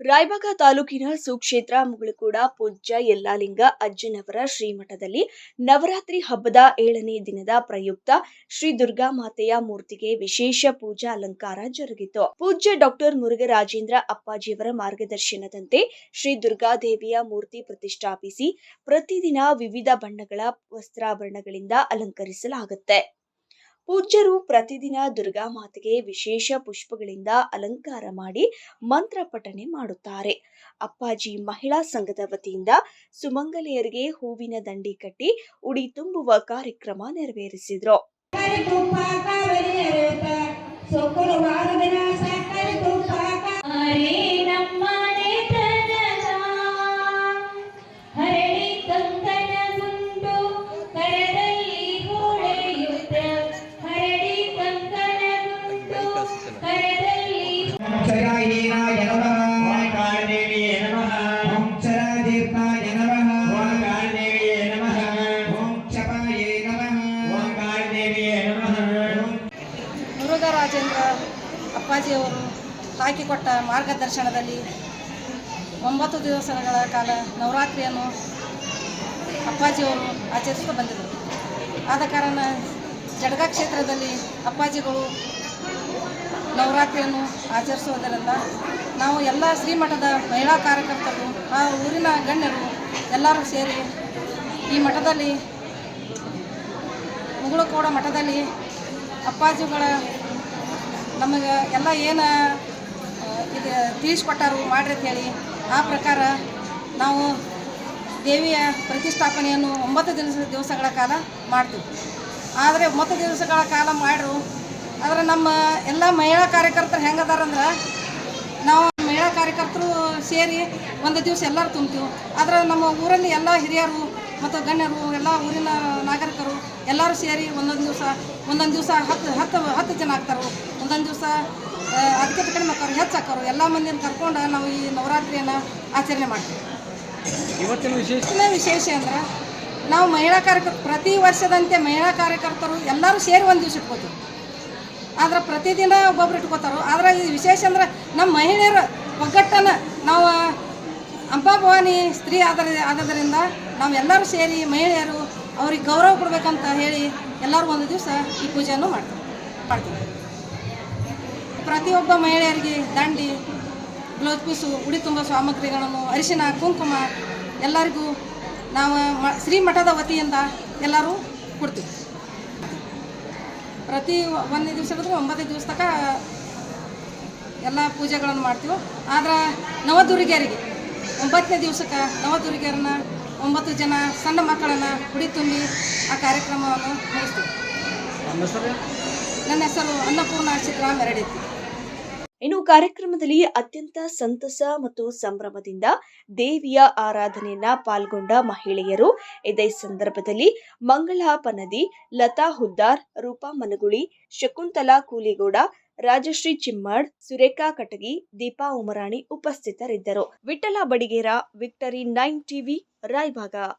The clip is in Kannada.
ರಾಯಬಾಗ ತಾಲೂಕಿನ ಸುಕ್ಷೇತ್ರ, ಮುಗಳಕೂಡ, ಪೂಜ್ಯ, ಯಲ್ಲಾಲಿಂಗ, ಅಜ್ಜನವರ ಶ್ರೀಮಠದಲ್ಲಿ ನವರಾತ್ರಿ ಹಬ್ಬದ ಏಳನೇ ದಿನದ ಪ್ರಯುಕ್ತ ಶ್ರೀ ದುರ್ಗಾ ಮಾತೆಯ ಮೂರ್ತಿಗೆ ವಿಶೇಷ ಪೂಜಾ ಅಲಂಕಾರ ಜರುಗಿತು. ಪೂಜ್ಯ ಡಾಕ್ಟರ್ ಮುರುಘರಾಜೇಂದ್ರ ಅಪ್ಪಾಜಿಯವರ ಮಾರ್ಗದರ್ಶನದಂತೆ ಶ್ರೀ ದುರ್ಗಾದೇವಿಯ ಮೂರ್ತಿ ಪ್ರತಿಷ್ಠಾಪಿಸಿ ಪ್ರತಿದಿನ ವಿವಿಧ ಬಣ್ಣಗಳ ವಸ್ತ್ರಾಭರಣಗಳಿಂದ ಅಲಂಕರಿಸಲಾಗುತ್ತೆ. ಪೂಜ್ಯರು ಪ್ರತಿದಿನ ದುರ್ಗಾ ಮಾತೆಗೆ ವಿಶೇಷ ಪುಷ್ಪಗಳಿಂದ ಅಲಂಕಾರ ಮಾಡಿ ಮಂತ್ರ ಪಠನೆ ಮಾಡುತ್ತಾರೆ. ಅಪ್ಪಾಜಿ ಮಹಿಳಾ ಸಂಘದ ವತಿಯಿಂದ ಸುಮಂಗಲೆಯರಿಗೆ ಹೂವಿನ ದಂಡಿ ಕಟ್ಟಿ, ಉಡಿ ತುಂಬುವ ಕಾರ್ಯಕ್ರಮ ನೆರವೇರಿಸಿದ್ರು. ಮುರುಘರಾಜೇಂದ್ರ ಅಪ್ಪಾಜಿಯವರು ಹಾಕಿಕೊಟ್ಟ ಮಾರ್ಗದರ್ಶನದಲ್ಲಿ ಒಂಬತ್ತು ದಿವಸಗಳ ಕಾಲ ನವರಾತ್ರಿಯನ್ನು ಅಪ್ಪಾಜಿಯವರು ಆಚರಿಸುತ್ತಾ ಬಂದಿದ್ದರು. ಆದ ಕಾರಣ ಜಡಗ ಕ್ಷೇತ್ರದಲ್ಲಿ ಅಪ್ಪಾಜಿಗಳು ನವರಾತ್ರಿಯನ್ನು ಆಚರಿಸುವುದರಿಂದ ನಾವು ಎಲ್ಲ ಶ್ರೀಮಠದ ಮಹಿಳಾ ಕಾರ್ಯಕರ್ತರು, ಆ ಊರಿನ ಗಣ್ಯರು ಎಲ್ಲರೂ ಸೇರಿ ಈ ಮಠದಲ್ಲಿ ಮುಗುಳುಕೋಡ ಮಠದಲ್ಲಿ ಅಪ್ಪಾಜಿಗಳ ನಮಗೆ ಎಲ್ಲ ಏನು ಇದು ತಿಳಿಸ್ಕೊಟ್ಟಾರು ಮಾಡ್ರಿ ಅಂತೇಳಿ ಆ ಪ್ರಕಾರ ನಾವು ದೇವಿಯ ಪ್ರತಿಷ್ಠಾಪನೆಯನ್ನು ಒಂಬತ್ತು ದಿವಸ, ದಿವಸಗಳ ಕಾಲ ಮಾಡ್ತೀವಿ. ಆದರೆ ಒಂಬತ್ತು ದಿವಸಗಳ ಕಾಲ ಮಾಡ್ರು, ಆದರೆ ನಮ್ಮ ಎಲ್ಲ ಮಹಿಳಾ ಕಾರ್ಯಕರ್ತರು ಹೆಂಗದಾರಂದ್ರೆ ನಾವು ಮಹಿಳಾ ಕಾರ್ಯಕರ್ತರು ಸೇರಿ ಒಂದು ದಿವಸ ಎಲ್ಲರೂ ತುಂಬ್ತೀವಿ. ಆದರೆ ನಮ್ಮ ಊರಲ್ಲಿ ಎಲ್ಲ ಹಿರಿಯರು ಮತ್ತು ಗಣ್ಯರು, ಎಲ್ಲ ಊರಿನ ನಾಗರಿಕರು ಎಲ್ಲರೂ ಸೇರಿ ಒಂದೊಂದು ದಿವಸ ಒಂದೊಂದು ದಿವಸ ಹತ್ತು ಹತ್ತು ಹತ್ತು ಜನ ಆಗ್ತಾರೆ. ಒಂದೊಂದು ದಿವಸ ಅದಕ್ಕೆ ಕಡಿಮೆ ಹಾಕೋರು ಹೆಚ್ಚು ಹಾಕೋರು. ಎಲ್ಲ ಮಂದಿನ ಕರ್ಕೊಂಡು ನಾವು ಈ ನವರಾತ್ರಿಯನ್ನು ಆಚರಣೆ ಮಾಡ್ತೀವಿ. ಇವತ್ತಿನ ವಿಶೇಷ? ವಿಶೇಷ ಅಂದ್ರೆ ನಾವು ಮಹಿಳಾ ಕಾರ್ಯಕರ್ತರು ಪ್ರತಿ ವರ್ಷದಂತೆ ಮಹಿಳಾ ಕಾರ್ಯಕರ್ತರು ಎಲ್ಲರೂ ಸೇರಿ ಒಂದು ದಿವಸ ಇಟ್ಕೋತೀವಿ. ಆದ್ರೆ ಪ್ರತಿದಿನ ಒಬ್ಬೊಬ್ರು ಇಟ್ಕೋತಾರೋ. ಆದ್ರೆ ಈ ವಿಶೇಷ ಅಂದ್ರೆ ನಮ್ಮ ಮಹಿಳೆಯರ ಒಗ್ಗಟ್ಟನ್ನು ನಾವು ಅಂಬಾಭವಾನಿ ಸ್ತ್ರೀ ಆದ ಆದ್ದರಿಂದ ನಾವು ಎಲ್ಲರೂ ಸೇರಿ ಮಹಿಳೆಯರು ಅವ್ರಿಗೆ ಗೌರವ ಕೊಡ್ಬೇಕಂತ ಹೇಳಿ ಎಲ್ಲರೂ ಒಂದು ದಿವಸ ಈ ಪೂಜೆಯನ್ನು ಮಾಡ್ತೀವಿ ಮಾಡ್ತೀವಿ. ಪ್ರತಿಯೊಬ್ಬ ಮಹಿಳೆಯರಿಗೆ ದಂಡಿ ಬ್ಲೌಸ್ ಪೀಸು, ಉಡಿ ತುಂಬ ಸಾಮಗ್ರಿಗಳನ್ನು, ಅರಿಶಿನ, ಕುಂಕುಮ ಎಲ್ಲರಿಗೂ ನಾವು ಮ, ಶ್ರೀಮಠದ ವತಿಯಿಂದ ಎಲ್ಲರೂ ಕೊಡ್ತೀವಿ. ಪ್ರತಿ ಒಂದನೇ ದಿವಸ ಒಂಬತ್ತು ದಿವಸ ತನಕ ಎಲ್ಲ ಪೂಜೆಗಳನ್ನು ಮಾಡ್ತೀವಿ. ಆದ್ರೆ ನವದುರ್ಗಿಯರಿಗೆ, ಒಂಬತ್ತನೇ ದಿವಸಕ್ಕೆ ನವದುರ್ಗಿಯರನ್ನ ಒಂಬತ್ತು ಜನ ಸಣ್ಣ ಮಕ್ಕಳನ್ನ ಹುಡಿ ತುಂಬಿ ಆ ಕಾರ್ಯಕ್ರಮವನ್ನು ಮುಗಿಸ್ತೀವಿ ನನ್ನ ಹೆಸರು ಅನ್ನಪೂರ್ಣ ಸಿದ್ದರಾಮ್ ಎರಡೈತಿ ಇನ್ನು ಕಾರ್ಯಕ್ರಮದಲ್ಲಿ ಅತ್ಯಂತ ಸಂತಸ ಮತ್ತು ಸಂಭ್ರಮದಿಂದ ದೇವಿಯ ಆರಾಧನೆಯನ್ನ ಪಾಲ್ಗೊಂಡ ಮಹಿಳೆಯರು. ಇದೇ ಸಂದರ್ಭದಲ್ಲಿ ಮಂಗಳಾ ಪನದಿ ಲತಾ ಹುದ್ದಾರ್ ರೂಪಾ ಮನಗುಳಿ ಶಕುಂತಲಾ ಕೂಲಿಗೌಡ ರಾಜಶ್ರೀ ಚಿಮ್ಮಡ್ ಸುರೇಖಾ ಕಟಗಿ ದೀಪಾ ಉಮರಾಣಿ ಉಪಸ್ಥಿತರಿದ್ದರು. Vithala Badigera victory nine TV ライバーが